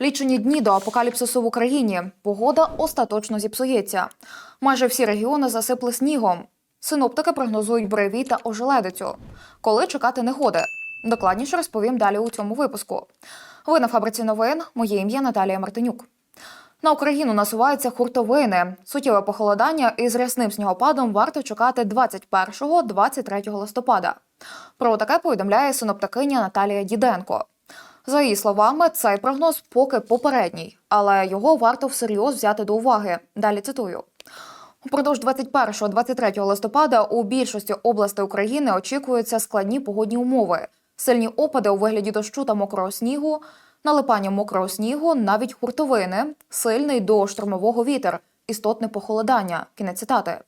Лічені дні до апокаліпсису в Україні. Погода остаточно зіпсується. Майже всі регіони засипли снігом. Синоптики прогнозують буревій та ожеледицю. Коли чекати негоди? Докладніше розповім далі у цьому випуску. Ви на фабриці новин. Моє ім'я Наталія Мартинюк. На Україну насуваються хуртовини. Суттєве похолодання із рясним снігопадом варто чекати 21-23 листопада. Про таке повідомляє синоптикиня Наталія Діденко. За її словами, цей прогноз поки попередній, але його варто всерйоз взяти до уваги. Далі цитую. Упродовж 21-23 листопада у більшості областей України очікуються складні погодні умови, сильні опади у вигляді дощу та мокрого снігу, налипання мокрого снігу, навіть хуртовини, сильний до штормового вітер, істотне похолодання. Кінець цитати.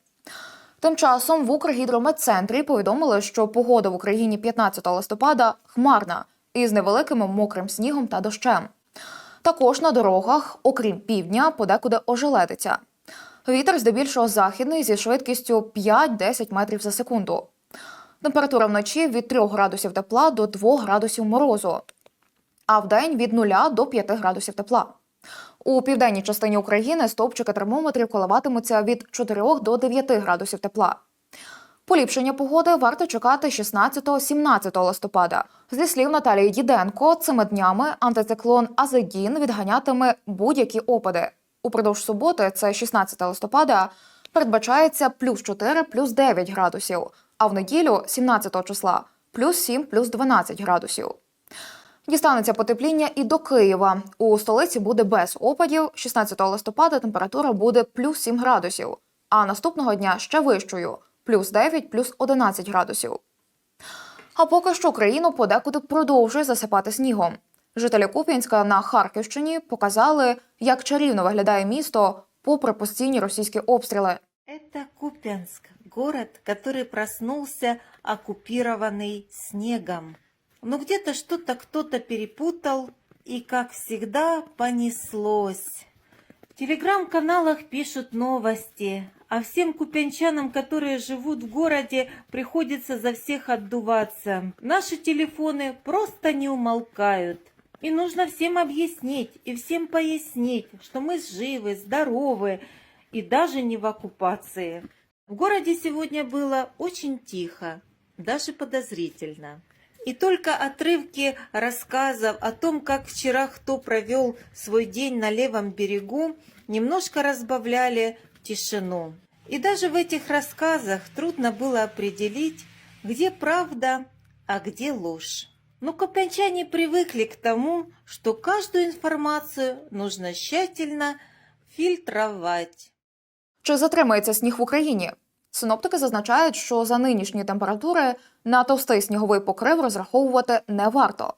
Тим часом в Укргідрометцентрі повідомили, що погода в Україні 15 листопада хмарна із невеликим мокрим снігом та дощем. Також на дорогах, окрім півдня, подекуди ожеледиться. Вітер здебільшого західний зі швидкістю 5-10 метрів за секунду. Температура вночі від 3 градусів тепла до 2 градусів морозу, а вдень від 0 до 5 градусів тепла. У південній частині України стовпчики термометрів коливатимуться від 4 до 9 градусів тепла. Поліпшення погоди варто чекати 16-17 листопада. Зі слів Наталії Діденко, цими днями антициклон Азедін відганятиме будь-які опади. Упродовж суботи, це 16 листопада, передбачається плюс 4, плюс 9 градусів, а в неділю, 17 числа, плюс 7, плюс 12 градусів. Дістанеться потепління і до Києва. У столиці буде без опадів. 16 листопада температура буде плюс 7 градусів, а наступного дня ще вищою плюс 9, плюс 11 градусів. А поки що Україну подекуди продовжує засипати снігом. Жителі Куп'янська на Харківщині показали, як чарівно виглядає місто попри постійні російські обстріли. Это Купянск, город, который проснулся оккупированный снегом. Но где-то что-то кто-то перепутал, и, как всегда, понеслось. В телеграм-каналах пишут новости, а всем купянчанам, которые живут в городе, приходится за всех отдуваться. Наши телефоны просто не умолкают. И нужно всем объяснить и всем пояснить, что мы живы, здоровы и даже не в оккупации. В городе сегодня было очень тихо, даже подозрительно. И только отрывки рассказов о том, как вчера кто провел свой день на левом берегу, немножко разбавляли тишину. И даже в этих рассказах трудно было определить, где правда, а где ложь. Но копянчане привыкли к тому, что каждую информацию нужно тщательно фильтровать. Чи затримається сніг в Україні? Синоптики зазначають, що за нинішні температури на товстий сніговий покрив розраховувати не варто.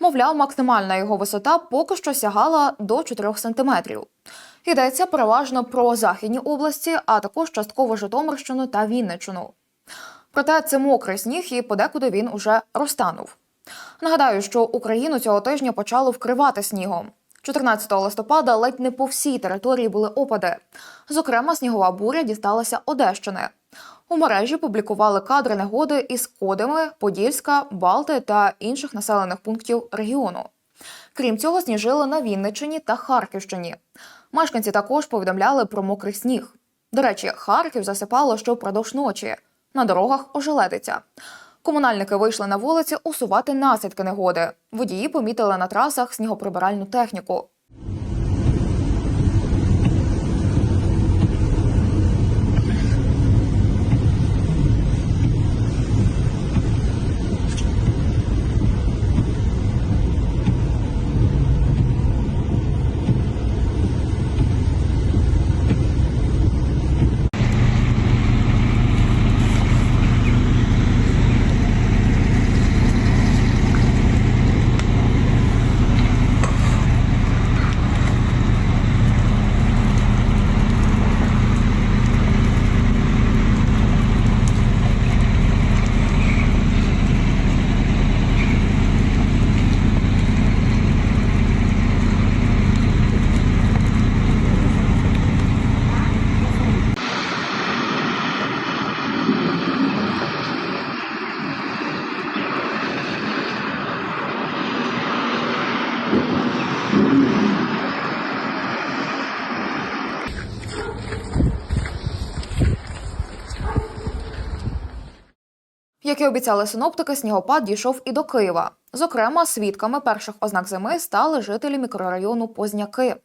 Мовляв, максимальна його висота поки що сягала до 4 сантиметрів. Йдеться переважно про західні області, а також частково Житомирщину та Вінниччину. Проте це мокрий сніг, і подекуди він уже розтанув. Нагадаю, що Україну цього тижня почало вкривати снігом. 14 листопада ледь не по всій території були опади. Зокрема, снігова буря дісталася Одещини. У мережі публікували кадри негоди із Кодами, Подільська, Балти та інших населених пунктів регіону. Крім цього, сніжили на Вінниччині та Харківщині. Мешканці також повідомляли про мокрий сніг. До речі, Харків засипало ще впродовж ночі. На дорогах ожеледиться. Комунальники вийшли на вулиці усувати наслідки негоди. Водії помітили на трасах снігоприбиральну техніку. Як і обіцяли синоптики, снігопад дійшов і до Києва. Зокрема, свідками перших ознак зими стали жителі мікрорайону Позняки.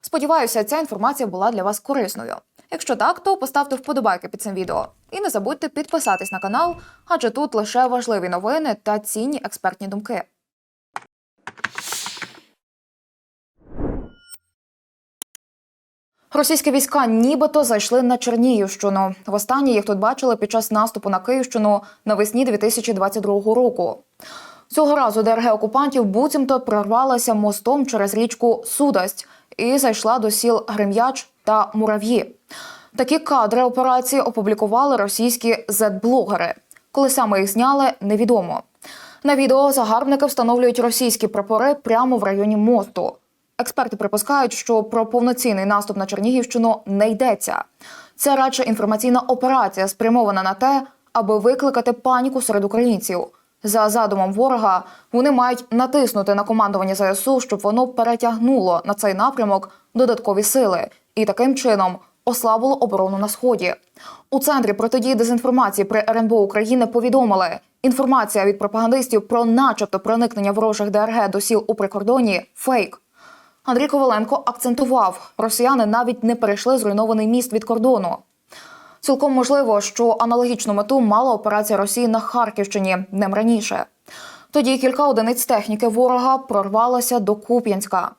Сподіваюся, ця інформація була для вас корисною. Якщо так, то поставте вподобайки під цим відео. І не забудьте підписатись на канал, адже тут лише важливі новини та цінні експертні думки. Російські війська нібито зайшли на Чернігівщину. Востаннє їх тут бачили під час наступу на Київщину навесні 2022 року. Цього разу ДРГ окупантів буцімто прорвалася мостом через річку Судасть і зайшла до сіл Грем'яч та Мурав'ї. Такі кадри операції опублікували російські зет-блогери. Коли саме їх зняли, невідомо. На відео загарбники встановлюють російські прапори прямо в районі мосту. Експерти припускають, що про повноцінний наступ на Чернігівщину не йдеться. Це радше інформаційна операція, спрямована на те, аби викликати паніку серед українців. За задумом ворога, вони мають натиснути на командування ЗСУ, щоб воно перетягнуло на цей напрямок додаткові сили і таким чином ослабило оборону на сході. У центрі протидії дезінформації при РНБО України повідомили, інформація від пропагандистів про, начебто, проникнення ворожих ДРГ до сіл у прикордоні фейк. Андрій Коваленко акцентував, росіяни навіть не перейшли зруйнований міст від кордону. Цілком можливо, що аналогічну мету мала операція Росії на Харківщині днем раніше. Тоді кілька одиниць техніки ворога прорвалося до Куп'янська.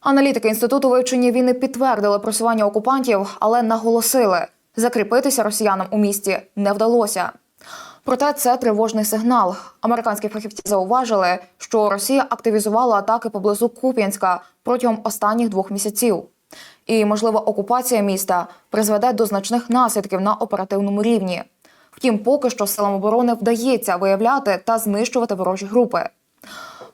Аналітики інституту вивчення війни підтвердили просування окупантів, але наголосили, закріпитися росіянам у місті не вдалося. Проте це тривожний сигнал. Американські фахівці зауважили, що Росія активізувала атаки поблизу Куп'янська протягом останніх двох місяців. І можлива окупація міста призведе до значних наслідків на оперативному рівні. Втім, поки що силам оборони вдається виявляти та знищувати ворожі групи.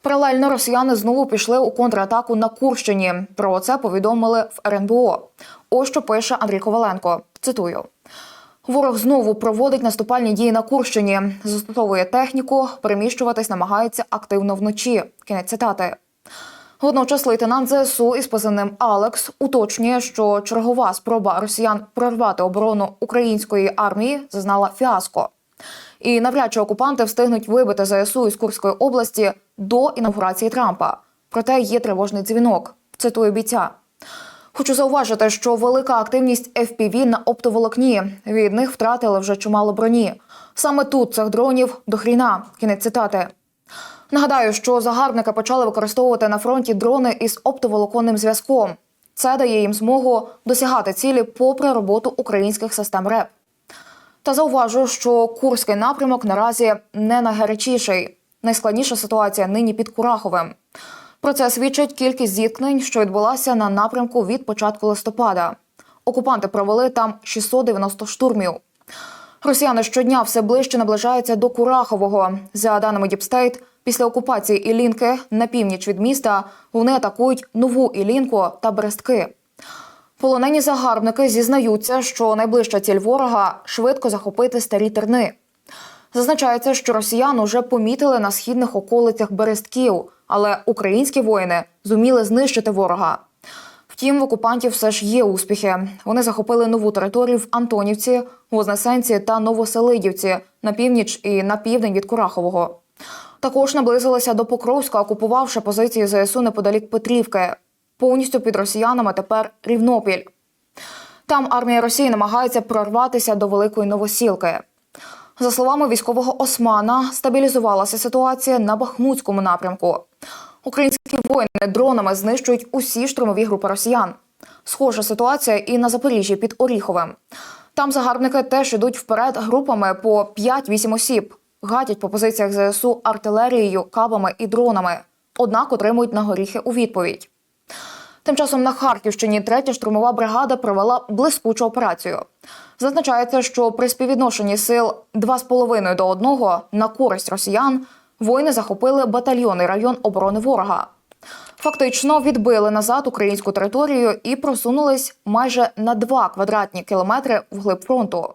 Паралельно росіяни знову пішли у контратаку на Курщині. Про це повідомили в РНБО. Ось що пише Андрій Коваленко. Цитую. Ворог знову проводить наступальні дії на Курщині, застосовує техніку, переміщуватись намагається активно вночі. Кінець цитати. Водночас лейтенант ЗСУ із позивним Алекс уточнює, що чергова спроба росіян прорвати оборону української армії зазнала фіаско. І навряд чи окупанти встигнуть вибити ЗСУ із Курської області до інаугурації Трампа. Проте є тривожний дзвінок. Цитую бійця. Хочу зауважити, що велика активність FPV на оптоволокні. Від них втратили вже чимало броні. Саме тут цих дронів до хріна. Кінець цитати. Нагадаю, що загарбники почали використовувати на фронті дрони із оптоволоконним зв'язком. Це дає їм змогу досягати цілі попри роботу українських систем РЕП. Та зауважу, що курський напрямок наразі не найгарячіший. Найскладніша ситуація нині під Кураховим. Про це свідчить кількість зіткнень, що відбулася на напрямку від початку листопада. Окупанти провели там 690 штурмів. Росіяни щодня все ближче наближаються до Курахового. За даними Діпстейт, після окупації Ілінки на північ від міста вони атакують нову Ілінку та Берестки. Полонені загарбники зізнаються, що найближча ціль ворога швидко захопити старі терни. Зазначається, що росіян уже помітили на східних околицях Берестків, але українські воїни зуміли знищити ворога. Втім, в окупантів все ж є успіхи. Вони захопили нову територію в Антонівці, Вознесенці та Новоселидівці на північ і на південь від Курахового. Також наблизилися до Покровська, окупувавши позиції ЗСУ неподалік Петрівки. Повністю під росіянами тепер Рівнопіль. Там армія Росії намагається прорватися до Великої Новосілки. За словами військового Османа, стабілізувалася ситуація на Бахмутському напрямку. Українські воїни дронами знищують усі штурмові групи росіян. Схожа ситуація і на Запоріжжі під Оріховим. Там загарбники теж ідуть вперед групами по 5-8 осіб, гатять по позиціях ЗСУ артилерією, кабами і дронами. Однак отримують на горіхи у відповідь. Тим часом на Харківщині третя штурмова бригада провела блискучу операцію. Зазначається, що при співвідношенні сил 2,5 до 1 на користь росіян воїни захопили батальйонний район оборони ворога. Фактично відбили назад українську територію і просунулись майже на 2 квадратні кілометри вглиб фронту.